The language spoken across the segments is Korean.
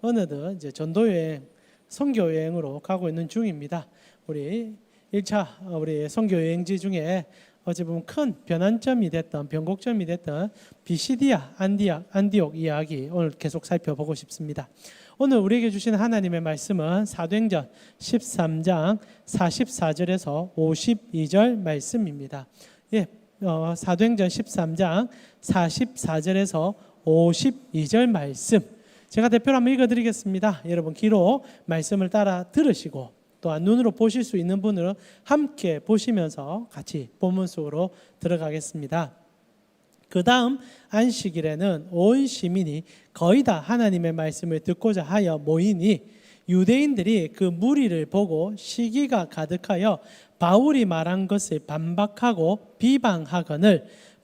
어느덧 이제 전도 여행, 선교 여행으로 가고 있는 중입니다. 우리 1차 우리 선교 여행지 중에 어찌 보면 큰 변환점이 됐던 변곡점이 됐던 비시디아 안디아 안디옥 이야기 오늘 계속 살펴보고 싶습니다. 오늘 우리에게 주신 하나님의 말씀은 사도행전 13장 44절에서 52절 말씀입니다. 예, 어, 사도행전 13장 44절에서 52절 말씀 제가 대표로 한번 읽어드리겠습니다. 여러분 귀로 말씀을 따라 들으시고 또한 눈으로 보실 수 있는 분으로 함께 보시면서 같이 본문 속으로 들어가겠습니다. 그 다음 안식일에는 온 시민이 거의 다 하나님의 말씀을 듣고자 하여 모이니 유대인들이 그 무리를 보고 시기가 가득하여 바울이 말한 것을 반박하고 비방하거늘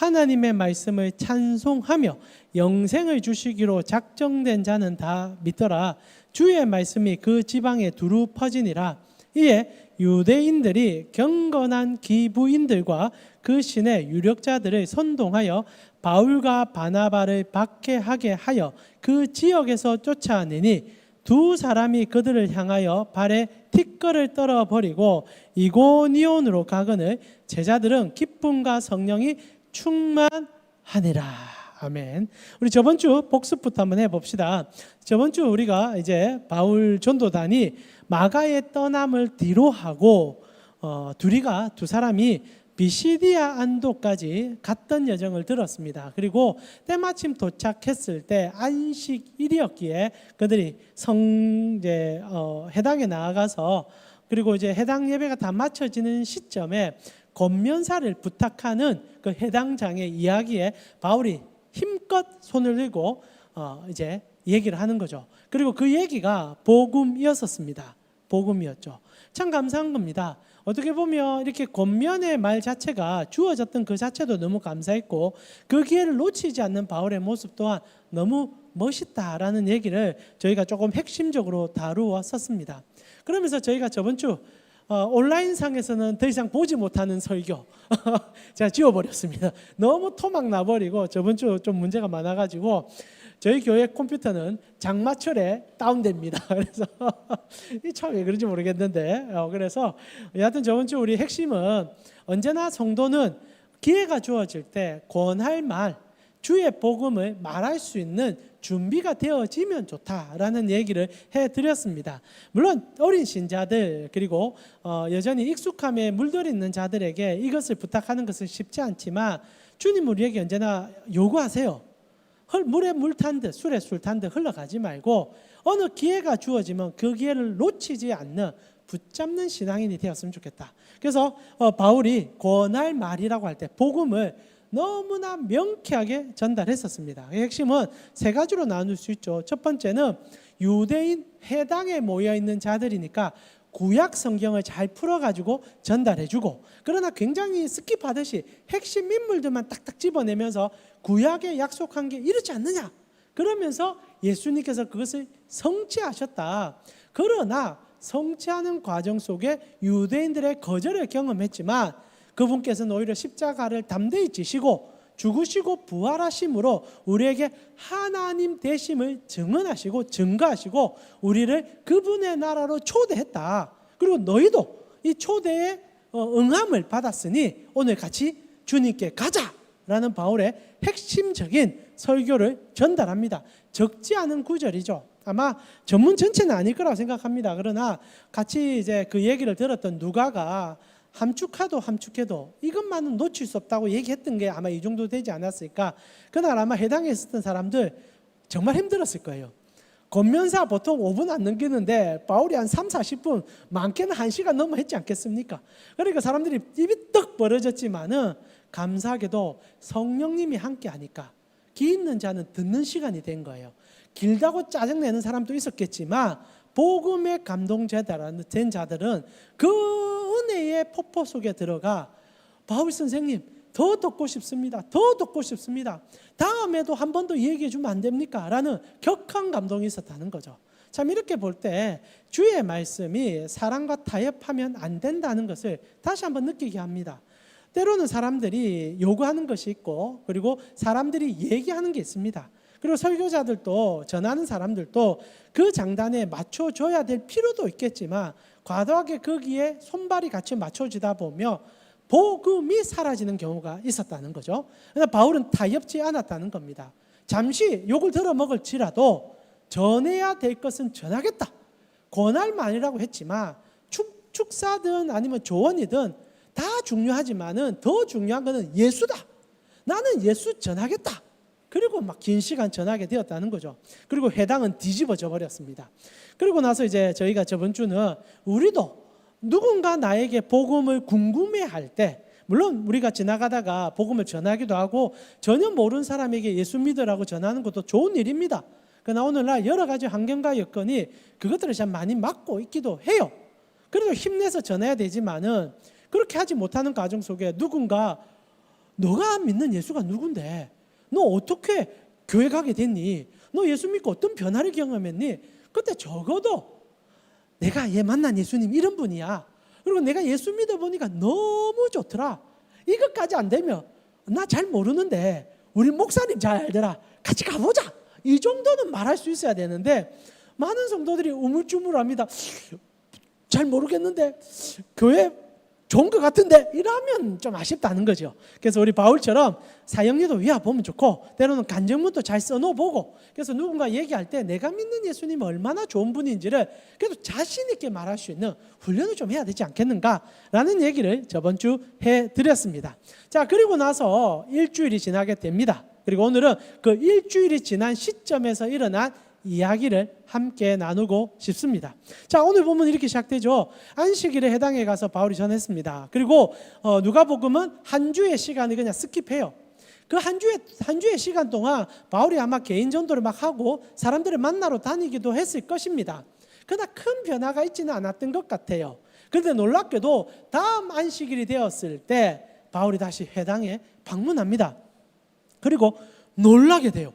하나님의 말씀을 찬송하며 영생을 주시기로 작정된 자는 다 믿더라. 주의 말씀이 그 지방에 두루 퍼지니라. 이에 유대인들이 경건한 기부인들과 그 신의 유력자들을 선동하여 바울과 바나바를 박해하게 하여 그 지역에서 쫓아내니 두 사람이 그들을 향하여 발에 티끌을 떨어 버리고 이고니온으로 가거늘 제자들은 기쁨과 성령이 충만하니라. 아멘. 우리 저번 주 복습부터 한번 해봅시다. 저번 주 우리가 이제 바울 전도단이 마가의 떠남을 뒤로 하고 어, 둘이가 두 사람이 비시디아 안도까지 갔던 여정을 들었습니다. 그리고 때마침 도착했을 때 안식일이었기에 그들이 성 이제 어, 해당에 나아가서 그리고 이제 해당 예배가 다 마쳐지는 시점에 권면사를 부탁하는 그 해당 장의 이야기에 바울이 힘껏 손을 들고 어, 이제 얘기를 하는 거죠. 그리고 그 얘기가 복음이었었습니다. 복음이었죠. 참 감사한 겁니다. 어떻게 보면 이렇게 권면의 말 자체가 주어졌던 그 자체도 너무 감사했고 그 기회를 놓치지 않는 바울의 모습 또한 너무 멋있다라는 얘기를 저희가 조금 핵심적으로 다루었었습니다. 그러면서 저희가 저번 주 어, 온라인상에서는 더 이상 보지 못하는 설교 제가 지워버렸습니다. 너무 토막 나버리고 저번 주 좀 문제가 많아가지고 저희 교회 컴퓨터는 장마철에 다운됩니다. 그래서 이참왜 그런지 모르겠는데 어, 그래서 여하튼 저번 주 우리 핵심은 언제나 성도는 기회가 주어질 때 권할 말 주의 복음을 말할 수 있는 준비가 되어지면 좋다라는 얘기를 해드렸습니다. 물론 어린 신자들 그리고 어, 여전히 익숙함에 물들어 있는 자들에게 이것을 부탁하는 것은 쉽지 않지만 주님 우리에게 언제나 요구하세요. 헐, 물에 물 탄 듯, 술에 술 탄 듯 흘러가지 말고 어느 기회가 주어지면 그 기회를 놓치지 않는 붙잡는 신앙인이 되었으면 좋겠다. 그래서 어, 바울이 권할 말이라고 할 때 복음을 너무나 명쾌하게 전달했었습니다. 그 핵심은 세 가지로 나눌 수 있죠. 첫 번째는 유대인 해당에 모여 있는 자들이니까 구약 성경을 잘 풀어가지고 전달해주고 그러나 굉장히 스킵하듯이 핵심 인물들만 딱딱 집어내면서 구약에 약속한 게 이렇지 않느냐 그러면서 예수님께서 그것을 성취하셨다. 그러나 성취하는 과정 속에 유대인들의 거절을 경험했지만 그분께서는 오히려 십자가를 담대히 지시고 죽으시고 부활하심으로 우리에게 하나님 되심을 증언하시고 증거하시고 우리를 그분의 나라로 초대했다. 그리고 너희도 이 초대에 어, 응함을 받았으니 오늘 같이 주님께 가자 라는 바울의 핵심적인 설교를 전달합니다. 적지 않은 구절이죠. 아마 전문 전체는 아닐 거라고 생각합니다. 그러나 같이 이제 그 얘기를 들었던 누가가 함축하도 함축해도 이것만은 놓칠 수 없다고 얘기했던 게 아마 이 정도 되지 않았을까. 그날 아마 해당에 있었던 사람들 정말 힘들었을 거예요. 권면사 보통 5분 안 넘기는데 바울이 한 3, 40분 많게는 1시간 넘어 했지 않겠습니까? 그러니까 사람들이 입이 떡 벌어졌지만은 감사하게도 성령님이 함께 하니까 귀 있는 자는 듣는 시간이 된 거예요. 길다고 짜증내는 사람도 있었겠지만 복음의 감동제다라는 된 자들은 그 은혜의 폭포 속에 들어가 바울 선생님 더 듣고 싶습니다. 더 듣고 싶습니다. 다음에도 한 번 더 얘기해 주면 안 됩니까? 라는 격한 감동이 있었다는 거죠. 참 이렇게 볼 때 주의 말씀이 사랑과 타협하면 안 된다는 것을 다시 한번 느끼게 합니다. 때로는 사람들이 요구하는 것이 있고 그리고 사람들이 얘기하는 게 있습니다. 그리고 설교자들도 전하는 사람들도 그 장단에 맞춰줘야 될 필요도 있겠지만 과도하게 거기에 손발이 같이 맞춰지다 보며 복음이 사라지는 경우가 있었다는 거죠. 그러나 바울은 타협지 않았다는 겁니다. 잠시 욕을 들어 먹을지라도 전해야 될 것은 전하겠다. 권할만이라고 했지만 축, 축사든 아니면 조언이든 다 중요하지만은 더 중요한 것은 예수다. 나는 예수 전하겠다. 그리고 막 긴 시간 전하게 되었다는 거죠. 그리고 회당은 뒤집어져 버렸습니다. 그리고 나서 이제 저희가 저번 주는 우리도 누군가 나에게 복음을 궁금해 할 때 물론 우리가 지나가다가 복음을 전하기도 하고 전혀 모르는 사람에게 예수 믿으라고 전하는 것도 좋은 일입니다. 그러나 오늘날 여러 가지 환경과 여건이 그것들을 참 많이 막고 있기도 해요. 그래도 힘내서 전해야 되지만은 그렇게 하지 못하는 과정 속에 누군가 너가 믿는 예수가 누군데 너 어떻게 교회 가게 됐니? 너 예수 믿고 어떤 변화를 경험했니? 그때 적어도 내가 얘 만난 예수님 이런 분이야. 그리고 내가 예수 믿어 보니까 너무 좋더라. 이것까지 안 되면 나 잘 모르는데 우리 목사님 잘 알더라. 같이 가보자. 이 정도는 말할 수 있어야 되는데 많은 성도들이 우물쭈물합니다. 잘 모르겠는데 교회 좋은 것 같은데 이러면 좀 아쉽다는 거죠. 그래서 우리 바울처럼 사형리도 위아 보면 좋고 때로는 간증문도 잘 써놓보고 그래서 누군가 얘기할 때 내가 믿는 예수님 얼마나 좋은 분인지를 그래도 자신 있게 말할 수 있는 훈련을 좀 해야 되지 않겠는가라는 얘기를 저번 주 해드렸습니다. 자 그리고 나서 일주일이 지나게 됩니다. 그리고 오늘은 그 일주일이 지난 시점에서 일어난 이야기를 함께 나누고 싶습니다. 자, 오늘 보면 이렇게 시작되죠. 안식일에 해당해 가서 바울이 전했습니다. 그리고 어, 누가복음은 한 주의 시간을 그냥 스킵해요. 그 한 주의 한 주의 시간 동안 바울이 아마 개인 전도를 막 하고 사람들을 만나러 다니기도 했을 것입니다. 그러나 큰 변화가 있지는 않았던 것 같아요. 그런데 놀랍게도 다음 안식일이 되었을 때 바울이 다시 해당에 방문합니다. 그리고 놀라게 돼요.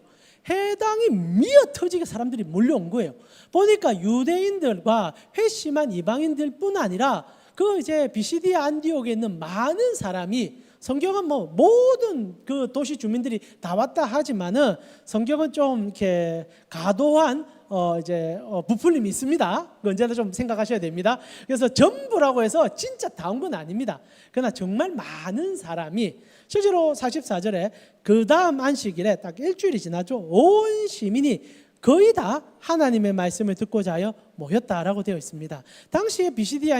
해당이 미어 터지게 사람들이 몰려온 거예요. 보니까 유대인들과 회심한 이방인들뿐 아니라 그 이제 비시디아 안디옥에 있는 많은 사람이 성경은 뭐 모든 그 도시 주민들이 다 왔다 하지만은 성경은 좀 이렇게 가도한 어 이제 어 부풀림이 있습니다. 그 언제나 좀 생각하셔야 됩니다. 그래서 전부라고 해서 진짜 다온건 아닙니다. 그러나 정말 많은 사람이 실제로 44절에 그 다음 안식일에 딱 일주일이 지나죠. 온 시민이 거의 다 하나님의 말씀을 듣고자 하여 모였다라고 되어 있습니다. 당시에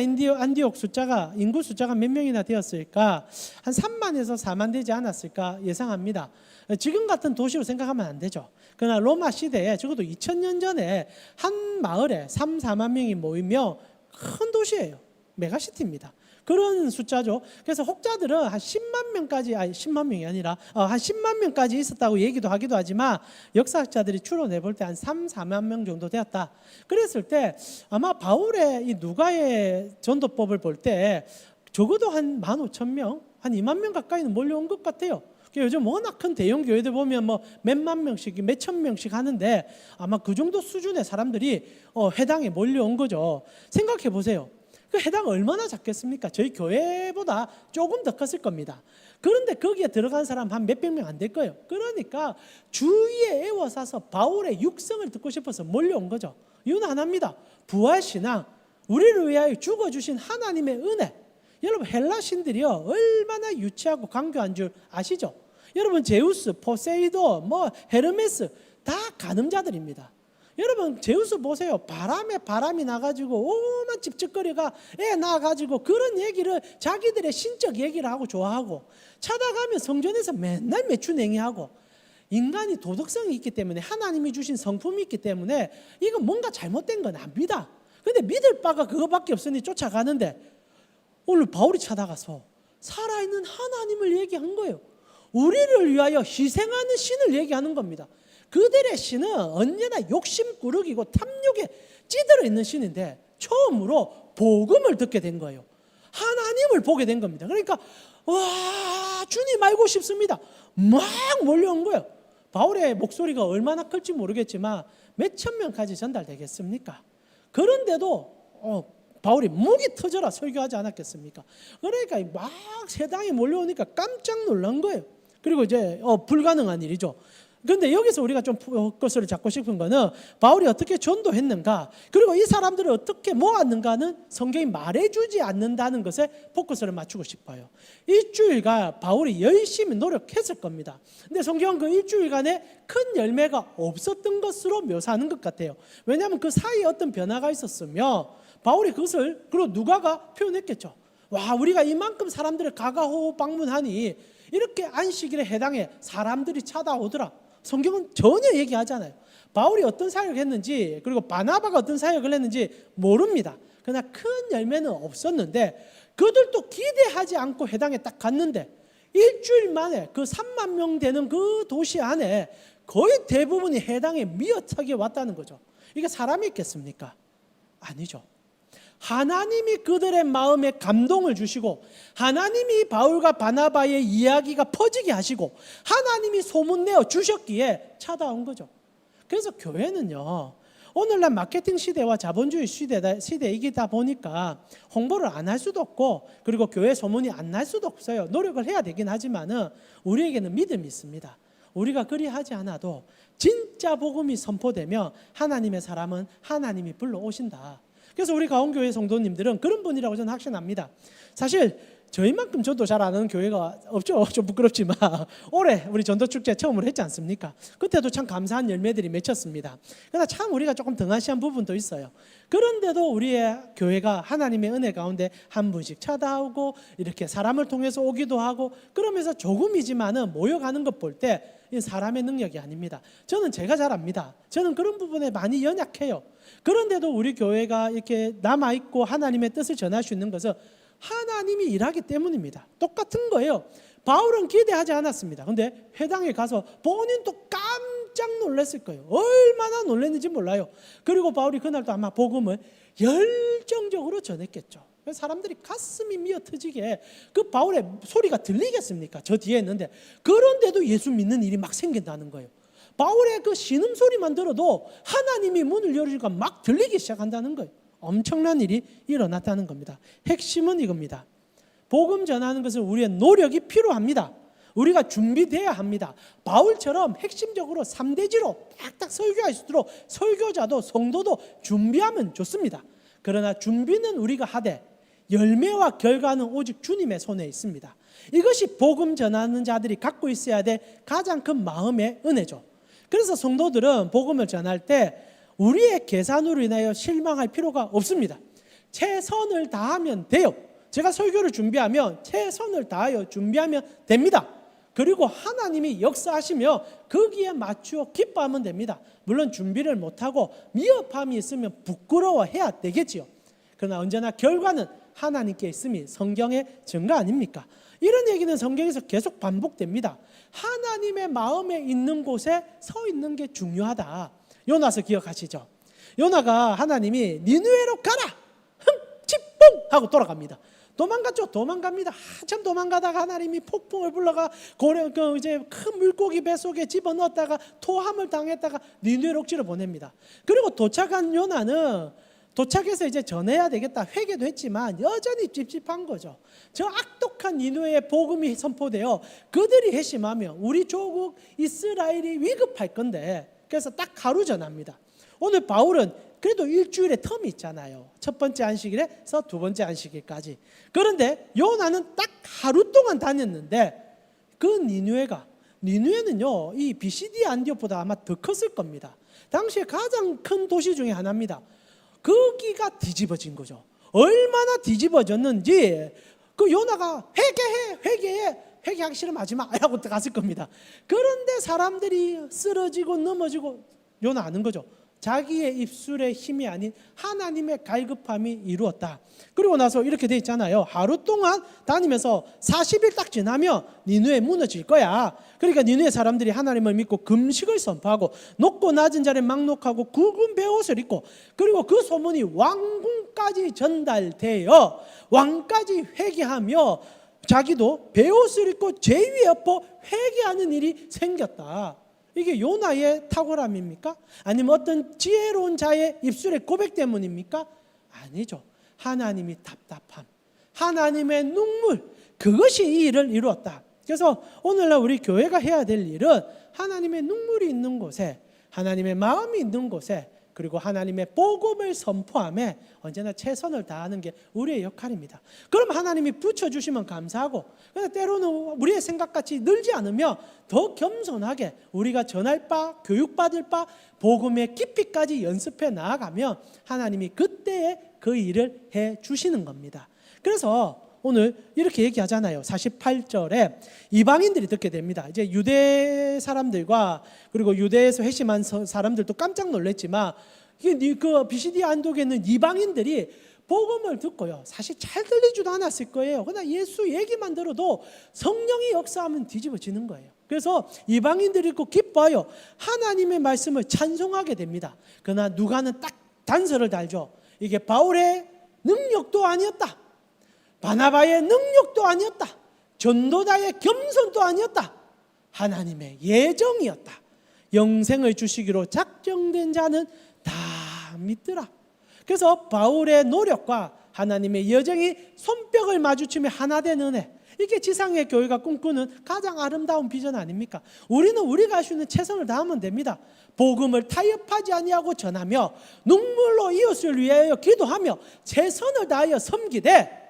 인디오, 안디옥 숫자가 인구 숫자가 몇 명이나 되었을까? 한 3만에서 4만 되지 않았을까 예상합니다. 지금 같은 도시로 생각하면 안 되죠. 그러나 로마 시대에 적어도 2000년 전에 한 마을에 3, 4만 명이 모이며 큰 도시예요. 메가시티입니다. 그런 숫자죠. 그래서 혹자들은 한 10만 명까지 아니 10만 명이 아니라 어, 한 10만 명까지 있었다고 얘기도 하기도 하지만 역사학자들이 추론해 볼 때 한 3, 4만 명 정도 되었다. 그랬을 때 아마 바울의 이 누가의 전도법을 볼 때 적어도 한 15,000명, 한 2만 명 가까이는 몰려온 것 같아요. 요즘 워낙 큰 대형 교회들 보면 뭐 몇만 명씩, 몇천 명씩 하는데 아마 그 정도 수준의 사람들이 어, 해당에 몰려온 거죠. 생각해 보세요. 그 해당 얼마나 작겠습니까? 저희 교회보다 조금 더 컸을 겁니다. 그런데 거기에 들어간 사람 한 몇백 명 안 될 거예요. 그러니까 주위에 애워싸서 바울의 육성을 듣고 싶어서 몰려온 거죠. 이유는 하나입니다. 부활 신앙, 우리를 위하여 죽어주신 하나님의 은혜. 여러분 헬라 신들이요 얼마나 유치하고 강교한 줄 아시죠? 여러분 제우스, 포세이도, 뭐 헤르메스 다 간음자들입니다. 여러분 제우스 보세요. 바람에 바람이 나가지고 오만 찝찝거리가 애 나가지고 그런 얘기를 자기들의 신적 얘기를 하고 좋아하고 찾아가면 성전에서 맨날 매춘행위하고 인간이 도덕성이 있기 때문에 하나님이 주신 성품이 있기 때문에 이건 뭔가 잘못된 건 압니다. 근데 믿을 바가 그거밖에 없으니 쫓아가는데 오늘 바울이 찾아가서 살아있는 하나님을 얘기한 거예요. 우리를 위하여 희생하는 신을 얘기하는 겁니다. 그들의 신은 언제나 욕심꾸러기고 탐욕에 찌들어 있는 신인데 처음으로 복음을 듣게 된 거예요. 하나님을 보게 된 겁니다. 그러니까 와 주님 알고 싶습니다. 막 몰려온 거예요. 바울의 목소리가 얼마나 클지 모르겠지만 몇 천 명까지 전달되겠습니까? 그런데도 어, 바울이 목이 터져라 설교하지 않았겠습니까? 그러니까 막 세당이 몰려오니까 깜짝 놀란 거예요. 그리고 이제 어, 불가능한 일이죠. 근데 여기서 우리가 좀 것을 잡고 싶은 거는 바울이 어떻게 전도했는가 그리고 이 사람들을 어떻게 모았는가는 성경이 말해주지 않는다는 것에 포커스를 맞추고 싶어요. 일주일간 바울이 열심히 노력했을 겁니다. 근데 성경은 그 일주일간에 큰 열매가 없었던 것으로 묘사하는 것 같아요. 왜냐하면 그 사이에 어떤 변화가 있었으며 바울이 그것을 그리고 누가가 표현했겠죠. 와 우리가 이만큼 사람들을 가가호 방문하니 이렇게 안식일에 해당해 사람들이 찾아오더라. 성경은 전혀 얘기하지 않아요. 바울이 어떤 사역을 했는지 그리고 바나바가 어떤 사역을 했는지 모릅니다. 그러나 큰 열매는 없었는데 그들도 기대하지 않고 해당에 딱 갔는데 일주일 만에 그 3만 명 되는 그 도시 안에 거의 대부분이 해당에 미어차게 왔다는 거죠. 이게 사람이 있겠습니까? 아니죠. 하나님이 그들의 마음에 감동을 주시고 하나님이 바울과 바나바의 이야기가 퍼지게 하시고 하나님이 소문내어 주셨기에 찾아온 거죠. 그래서 교회는요. 오늘날 마케팅 시대와 자본주의 시대다, 시대이기다 보니까 홍보를 안 할 수도 없고 그리고 교회 소문이 안 날 수도 없어요. 노력을 해야 되긴 하지만은 우리에게는 믿음이 있습니다. 우리가 그리하지 않아도 진짜 복음이 선포되면 하나님의 사람은 하나님이 불러오신다. 그래서 우리 가온교회 성도님들은 그런 분이라고 저는 확신합니다. 사실 저희만큼 저도 잘 아는 교회가 없죠. 좀 부끄럽지만 올해 우리 전도 축제 처음으로 했지 않습니까? 그때도 참 감사한 열매들이 맺혔습니다. 그러나 참 우리가 조금 등한시한 부분도 있어요. 그런데도 우리의 교회가 하나님의 은혜 가운데 한 분씩 찾아오고 이렇게 사람을 통해서 오기도 하고 그러면서 조금이지만은 모여가는 것 볼 때 사람의 능력이 아닙니다. 저는 제가 잘 압니다. 저는 그런 부분에 많이 연약해요. 그런데도 우리 교회가 이렇게 남아 있고 하나님의 뜻을 전할 수 있는 것은 하나님이 일하기 때문입니다. 똑같은 거예요. 바울은 기대하지 않았습니다. 근데 회당에 가서 본인도 깜짝 놀랐을 거예요. 얼마나 놀랐는지 몰라요. 그리고 바울이 그날도 아마 복음을 열정적으로 전했겠죠. 사람들이 가슴이 미어 터지게 그 바울의 소리가 들리겠습니까? 저 뒤에 있는데 그런데도 예수 믿는 일이 막 생긴다는 거예요. 바울의 그 신음 소리만 들어도 하나님이 문을 열으니까 막 들리기 시작한다는 거예요. 엄청난 일이 일어났다는 겁니다. 핵심은 이겁니다. 복음 전하는 것은 우리의 노력이 필요합니다. 우리가 준비돼야 합니다. 바울처럼 핵심적으로 3대지로 딱딱 설교할 수 있도록 설교자도 성도도 준비하면 좋습니다. 그러나 준비는 우리가 하되 열매와 결과는 오직 주님의 손에 있습니다. 이것이 복음 전하는 자들이 갖고 있어야 될 가장 큰 마음의 은혜죠. 그래서 성도들은 복음을 전할 때 우리의 계산으로 인하여 실망할 필요가 없습니다. 최선을 다하면 돼요. 제가 설교를 준비하면 최선을 다하여 준비하면 됩니다. 그리고 하나님이 역사하시며 거기에 맞추어 기뻐하면 됩니다. 물론 준비를 못하고 미흡함이 있으면 부끄러워해야 되겠지요. 그러나 언제나 결과는 하나님께 있음이 성경의 증거 아닙니까? 이런 얘기는 성경에서 계속 반복됩니다. 하나님의 마음에 있는 곳에 서 있는 게 중요하다. 요나서 기억하시죠? 요나가 하나님이 니누에로 가라. 흠치뽕 하고 돌아갑니다. 도망갔죠. 도망갑니다. 한참 도망가다가 하나님이 폭풍을 불러가 고래 그 이제 큰 물고기 배 속에 집어넣었다가 토함을 당했다가 니누에 옥지를 보냅니다. 그리고 도착한 요나는 도착해서 이제 전해야 되겠다 회개도 했지만 여전히 찝찝한 거죠. 저 악독한 니누의 복음이 선포되어 그들이 회심하면 우리 조국 이스라엘이 위급할 건데 그래서 딱 하루 전합니다. 오늘 바울은 그래도 일주일에 텀이 있잖아요. 첫 번째 안식일에서 두 번째 안식일까지. 그런데 요나는 딱 하루 동안 다녔는데 그 니누에가 니누에는요 이 비시디 안디옥보다 아마 더 컸을 겁니다. 당시에 가장 큰 도시 중에 하나입니다. 거기가 뒤집어진 거죠. 얼마나 뒤집어졌는지 그 요나가 회개해 회개해 회개하기 싫으면 하지 마 하고 갔을 겁니다. 그런데 사람들이 쓰러지고 넘어지고 요나 아는 거죠. 자기의 입술의 힘이 아닌 하나님의 갈급함이 이루었다. 그리고 나서 이렇게 돼 있잖아요. 하루 동안 다니면서 40일 딱 지나면 니누에 무너질 거야. 그러니까 니누의 사람들이 하나님을 믿고 금식을 선포하고 높고 낮은 자리에 막록하고 굵은 베옷을 입고 그리고 그 소문이 왕궁까지 전달되어 왕까지 회개하며 자기도 베옷을 입고 제 위에 엎어 회개하는 일이 생겼다. 이게 요나의 탁월함입니까? 아니면 어떤 지혜로운 자의 입술의 고백 때문입니까? 아니죠. 하나님이 답답함, 하나님의 눈물, 그것이 이 일을 이루었다. 그래서 오늘날 우리 교회가 해야 될 일은 하나님의 눈물이 있는 곳에, 하나님의 마음이 있는 곳에, 그리고 하나님의 복음을 선포함에 언제나 최선을 다하는 게 우리의 역할입니다. 그럼 하나님이 붙여주시면 감사하고, 근데 때로는 우리의 생각같이 늘지 않으며 더 겸손하게 우리가 전할 바, 교육받을 바, 복음의 깊이까지 연습해 나아가면 하나님이 그때에 그 일을 해 주시는 겁니다. 그래서 오늘 이렇게 얘기하잖아요. 48절에 이방인들이 듣게 됩니다. 이제 유대 사람들과 그리고 유대에서 회심한 서- 사람들도 깜짝 놀랐지만 그 비시디 안독에 있는 이방인들이 복음을 듣고요. 사실 잘 들리지도 않았을 거예요. 그러나 예수 얘기만 들어도 성령이 역사하면 뒤집어지는 거예요. 그래서 이방인들이 꼭 기뻐요. 하나님의 말씀을 찬송하게 됩니다. 그러나 누가는 딱 단서를 달죠. 이게 바울의 능력도 아니었다. 바나바의 능력도 아니었다. 전도자의 겸손도 아니었다. 하나님의 예정이었다. 영생을 주시기로 작정된 자는 다 믿더라. 그래서 바울의 노력과 하나님의 여정이 손뼉을 맞추며 하나 된 은혜. 이게 지상의 교회가 꿈꾸는 가장 아름다운 비전 아닙니까? 우리는 우리가 할 수 있는 최선을 다하면 됩니다. 복음을 타협하지 아니하고 전하며 눈물로 이웃을 위하여 기도하며 최선을 다하여 섬기되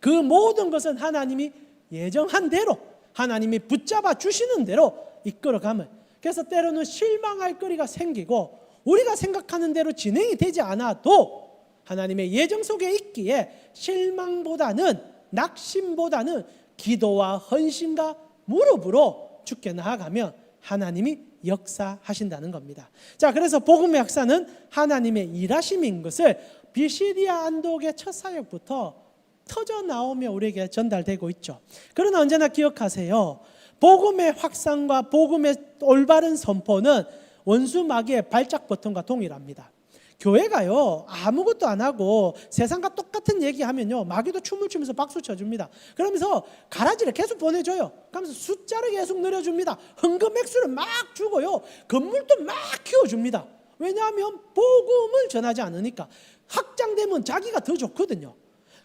그 모든 것은 하나님이 예정한 대로 하나님이 붙잡아 주시는 대로 이끌어감을 그래서 때로는 실망할 거리가 생기고 우리가 생각하는 대로 진행이 되지 않아도 하나님의 예정 속에 있기에 실망보다는 낙심보다는 기도와 헌신과 무릎으로 죽게 나아가면 하나님이 역사하신다는 겁니다. 자, 그래서 복음의 역사는 하나님의 일하심인 것을 비시디아 안독의 첫 사역부터 터져 나오며 우리에게 전달되고 있죠. 그러나 언제나 기억하세요. 복음의 확산과 복음의 올바른 선포는 원수 마귀의 발작 버튼과 동일합니다. 교회가요 아무것도 안 하고 세상과 똑같은 얘기하면요 마귀도 춤을 추면서 박수 쳐줍니다. 그러면서 가라지를 계속 보내줘요. 그러면서 숫자를 계속 늘려줍니다. 헌금 액수를 막 주고요 건물도 막 키워줍니다. 왜냐하면 복음을 전하지 않으니까 확장되면 자기가 더 좋거든요.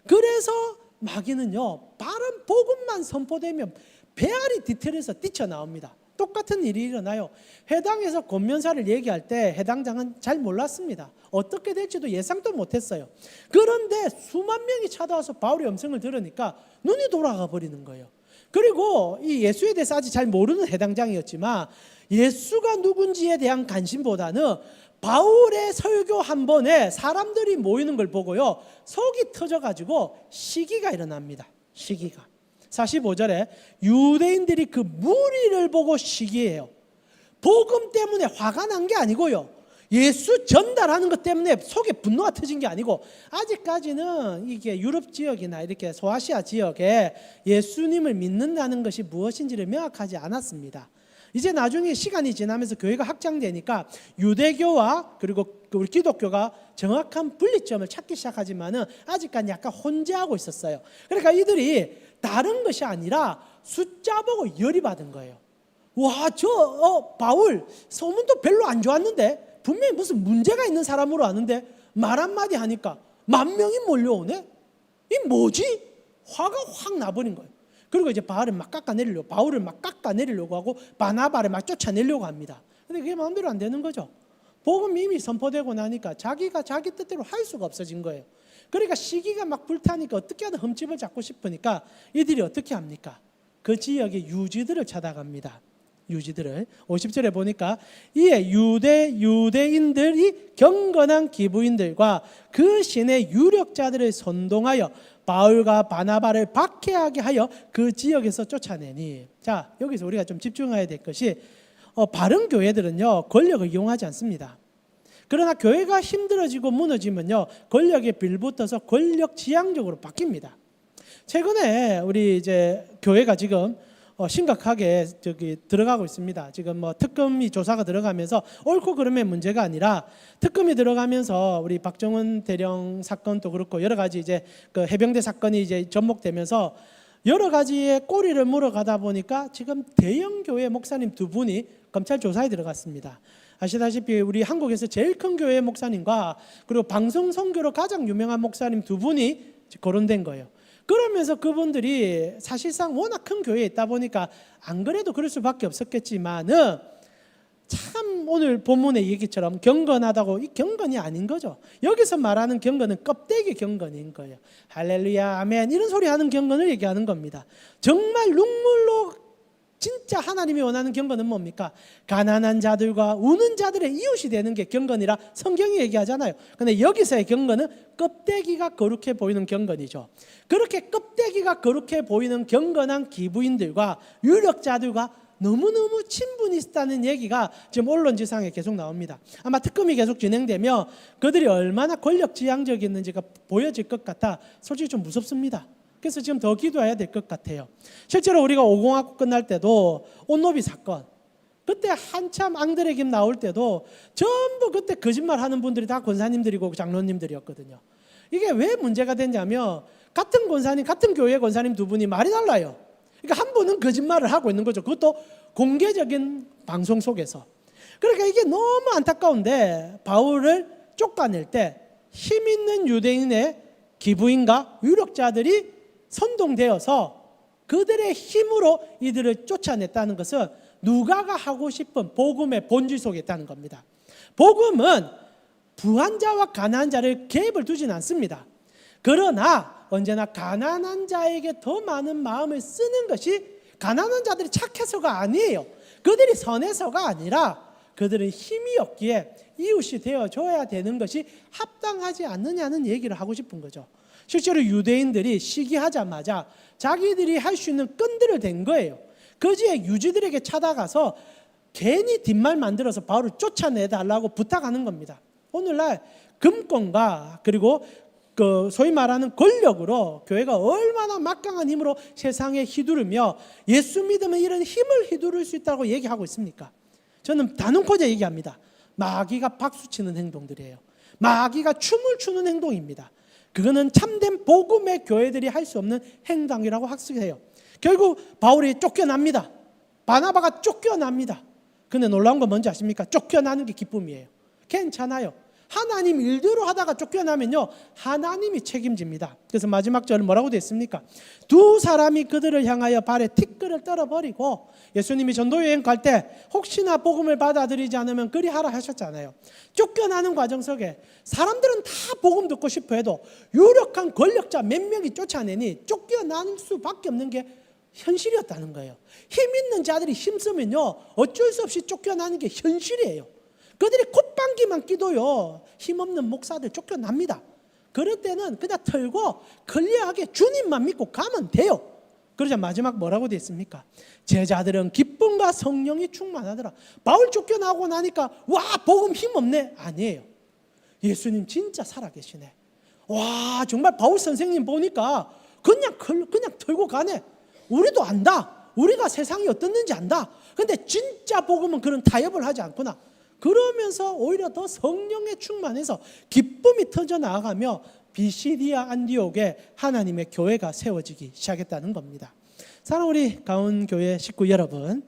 그래서 마귀는요 바른 복음만 선포되면 배알이 디테일에서 뛰쳐나옵니다. 똑같은 일이 일어나요. 해당에서 권면사를 얘기할 때 해당장은 잘 몰랐습니다. 어떻게 될지도 예상도 못했어요. 그런데 수만 명이 찾아와서 바울의 음성을 들으니까 눈이 돌아가 버리는 거예요. 그리고 이 예수에 대해서 아직 잘 모르는 해당장이었지만 예수가 누군지에 대한 관심보다는 바울의 설교 한 번에 사람들이 모이는 걸 보고요. 속이 터져가지고 시기가 일어납니다. 시기가. 45절에 유대인들이 그 무리를 보고 시기해요. 복음 때문에 화가 난 게 아니고요. 예수 전달하는 것 때문에 속에 분노가 터진 게 아니고 아직까지는 이게 유럽 지역이나 이렇게 소아시아 지역에 예수님을 믿는다는 것이 무엇인지를 명확하지 않았습니다. 이제 나중에 시간이 지나면서 교회가 확장되니까 유대교와 그리고 그 우리 기독교가 정확한 분리점을 찾기 시작하지만은 아직까지 약간 혼재하고 있었어요. 그러니까 이들이 다른 것이 아니라 숫자 보고 열이 받은 거예요. 와, 저 어, 바울 소문도 별로 안 좋았는데 분명히 무슨 문제가 있는 사람으로 아는데 말 한마디 하니까 만 명이 몰려오네. 이 뭐지? 화가 확 나버린 거예요. 그리고 이제 바울을 막 깎아내리려고 바울을 막 깎아내리려고 하고 바나바를 막 쫓아내려고 합니다. 근데 그게 마음대로 안 되는 거죠. 복음이 이미 선포되고 나니까 자기가 자기 뜻대로 할 수가 없어진 거예요. 그러니까 시기가 막 불타니까 어떻게 하든 흠집을 잡고 싶으니까 이들이 어떻게 합니까? 그 지역의 유지들을 찾아갑니다. 유지들을 50절에 보니까 이에 유대 유대인들이 경건한 기부인들과 그 신의 유력자들을 선동하여 바울과 바나바를 박해하게 하여 그 지역에서 쫓아내니 자 여기서 우리가 좀 집중해야 될 것이 어, 바른 교회들은요 권력을 이용하지 않습니다. 그러나 교회가 힘들어지고 무너지면요 권력에 빌붙어서 권력 지향적으로 바뀝니다. 최근에 우리 이제 교회가 지금 어, 심각하게 저기 들어가고 있습니다. 지금 뭐 특검이 조사가 들어가면서 옳고 그름의 문제가 아니라 특검이 들어가면서 우리 박정훈 대령 사건도 그렇고 여러 가지 이제 그 해병대 사건이 이제 접목되면서 여러 가지의 꼬리를 물어가다 보니까 지금 대형 교회 목사님 두 분이 검찰 조사에 들어갔습니다. 아시다시피 우리 한국에서 제일 큰 교회 목사님과 그리고 방송 선교로 가장 유명한 목사님 두 분이 거론된 거예요. 그러면서 그분들이 사실상 워낙 큰 교회에 있다 보니까 안 그래도 그럴 수밖에 없었겠지만은 참 오늘 본문의 얘기처럼 경건하다고 이 경건이 아닌 거죠. 여기서 말하는 경건은 껍데기 경건인 거예요. 할렐루야, 아멘 이런 소리 하는 경건을 얘기하는 겁니다. 정말 눈물로 진짜 하나님이 원하는 경건은 뭡니까? 가난한 자들과 우는 자들의 이웃이 되는 게 경건이라 성경이 얘기하잖아요. 근데 여기서의 경건은 껍데기가 거룩해 보이는 경건이죠. 그렇게 껍데기가 거룩해 보이는 경건한 기부인들과 유력자들과 너무너무 친분이 있다는 얘기가 지금 언론지상에 계속 나옵니다. 아마 특검이 계속 진행되며 그들이 얼마나 권력지향적이었는지가 보여질 것 같아 솔직히 좀 무섭습니다. 그래서 지금 더 기도해야 될 것 같아요. 실제로 우리가 오공학국 끝날 때도 온노비 사건 그때 한참 앙드레 김 나올 때도 전부 그때 거짓말 하는 분들이 다 권사님들이고 장로님들이었거든요. 이게 왜 문제가 됐냐면 같은 권사님, 같은 교회 권사님 두 분이 말이 달라요. 그러니까 한 분은 거짓말을 하고 있는 거죠. 그것도 공개적인 방송 속에서. 그러니까 이게 너무 안타까운데 바울을 쫓아낼 때 힘 있는 유대인의 기부인과 유력자들이 선동되어서 그들의 힘으로 이들을 쫓아냈다는 것은 누가가 하고 싶은 복음의 본질 속에 있다는 겁니다. 복음은 부한 자와 가난한 자를 갭을 두진 않습니다. 그러나 언제나 가난한 자에게 더 많은 마음을 쓰는 것이 가난한 자들이 착해서가 아니에요. 그들이 선해서가 아니라 그들은 힘이 없기에 이웃이 되어 줘야 되는 것이 합당하지 않느냐는 얘기를 하고 싶은 거죠. 실제로 유대인들이 시기하자마자 자기들이 할 수 있는 끈들을 댄 거예요. 거지의 유지들에게 찾아가서 괜히 뒷말 만들어서 바울을 쫓아내 달라고 부탁하는 겁니다. 오늘날 금권과 그리고 그 소위 말하는 권력으로 교회가 얼마나 막강한 힘으로 세상에 휘두르며 예수 믿으면 이런 힘을 휘두를 수 있다고 얘기하고 있습니까? 저는 단언코자 얘기합니다. 마귀가 박수 치는 행동들이에요. 마귀가 춤을 추는 행동입니다. 그거는 참된 복음의 교회들이 할 수 없는 행동이라고 학습해요. 결국 바울이 쫓겨납니다. 바나바가 쫓겨납니다. 근데 놀라운 건 뭔지 아십니까? 쫓겨나는 게 기쁨이에요. 괜찮아요. 하나님 일대로 하다가 쫓겨나면요 하나님이 책임집니다. 그래서 마지막 절 뭐라고 되어 있습니까? 두 사람이 그들을 향하여 발에 티끌을 떨어버리고 예수님이 전도 여행 갈 때 혹시나 복음을 받아들이지 않으면 그리 하라 하셨잖아요. 쫓겨나는 과정 속에 사람들은 다 복음 듣고 싶어 해도 유력한 권력자 몇 명이 쫓아내니 쫓겨나는 수밖에 없는 게 현실이었다는 거예요. 힘 있는 자들이 힘쓰면요 어쩔 수 없이 쫓겨나는 게 현실이에요. 그들이 콧방귀만 끼도요 힘없는 목사들 쫓겨납니다. 그럴 때는 그냥 털고 걸려하게 주님만 믿고 가면 돼요. 그러자 마지막 뭐라고 되어 있습니까? 제자들은 기쁨과 성령이 충만하더라. 바울 쫓겨나고 나니까 와 복음 힘 없네 아니에요. 예수님 진짜 살아계시네. 와 정말 바울 선생님 보니까 그냥 걸- 그냥 털고 가네. 우리도 안다. 우리가 세상이 어떻는지 안다. 근데 진짜 복음은 그런 타협을 하지 않구나. 그러면서 오히려 더 성령에 충만해서 기쁨이 터져 나아가며 비시디아 안디옥에 하나님의 교회가 세워지기 시작했다는 겁니다. 사랑 우리 가온 교회 식구 여러분,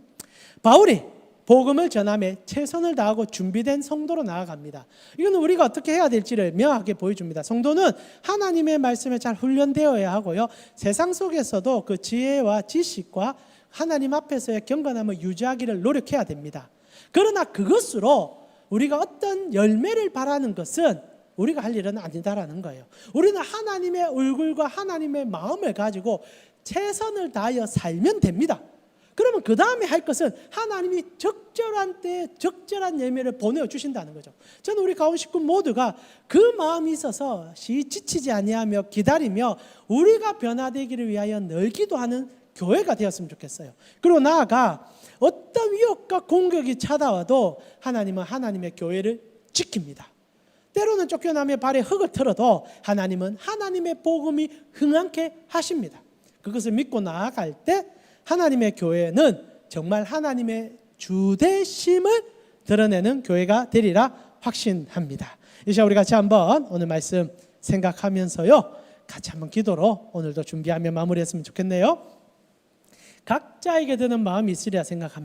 바울이 복음을 전함에 최선을 다하고 준비된 성도로 나아갑니다. 이거는 우리가 어떻게 해야 될지를 명확하게 보여줍니다. 성도는 하나님의 말씀에 잘 훈련되어야 하고요. 세상 속에서도 그 지혜와 지식과 하나님 앞에서의 경건함을 유지하기를 노력해야 됩니다. 그러나 그것으로 우리가 어떤 열매를 바라는 것은 우리가 할 일은 아니다라는 거예요. 우리는 하나님의 얼굴과 하나님의 마음을 가지고 최선을 다하여 살면 됩니다. 그러면 그 다음에 할 것은 하나님이 적절한 때에 적절한 예매를 보내어 주신다는 거죠. 저는 우리 가온 식구 모두가 그 마음이 있어서 시 지치지 아니하며 기다리며 우리가 변화되기를 위하여 늘 기도하는 교회가 되었으면 좋겠어요. 그리고 나아가 어떤 위협과 공격이 찾아와도 하나님은 하나님의 교회를 지킵니다. 때로는 쫓겨나며 발에 흙을 틀어도 하나님은 하나님의 복음이 흥하게 하십니다. 그것을 믿고 나아갈 때 하나님의 교회는 정말 하나님의 주대심을 드러내는 교회가 되리라 확신합니다. 이 시간 우리 같이 한번 오늘 말씀 생각하면서요. 같이 한번 기도로 오늘도 준비하며 마무리했으면 좋겠네요. 각자에게 드는 마음이 있으리라 생각합니다.